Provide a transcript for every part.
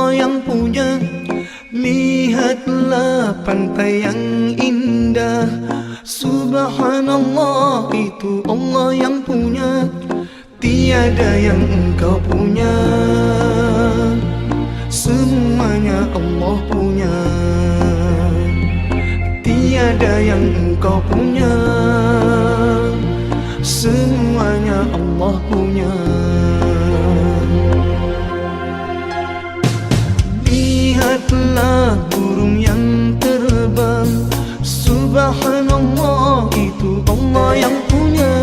Allah yang punya. Lihatlah pantai yang indah. Subhanallah itu Allah yang punya. Tiada yang engkau punya. Semuanya Allah punya. Tiada yang engkau punya. Semuanya Allah punya Lihatlah burung yang terbang. Subhanallah itu Allah yang punya.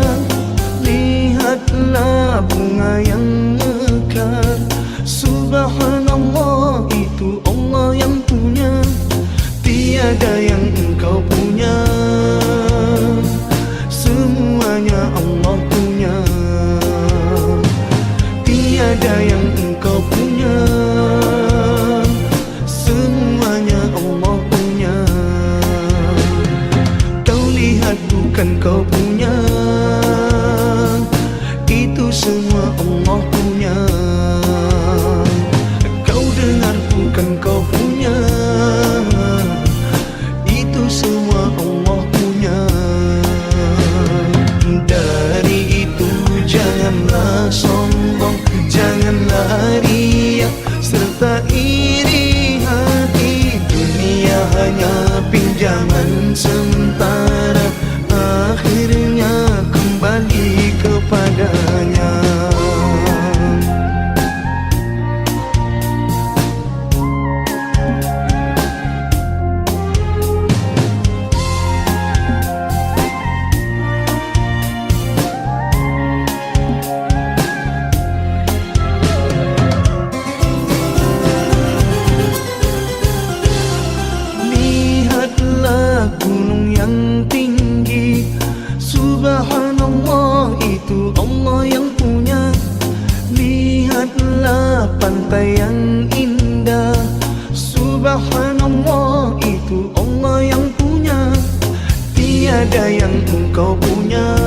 Lihatlah bunga yang mekar. Subhanallah itu Allah yang punya. Tiada yang engkau punya. Semuanya Allah punya lihat bukan kau punya. Itu semua Allah punya. Kau dengar bukan kau punya. Itu semua Allah punya. Dari itu janganlah sombong Janganlah riak serta iri hati Dunia hanya pinjaman sementara pantai yang indah. Subhanallah itu Allah yang punya. Tiada yang engkau punya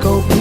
Go.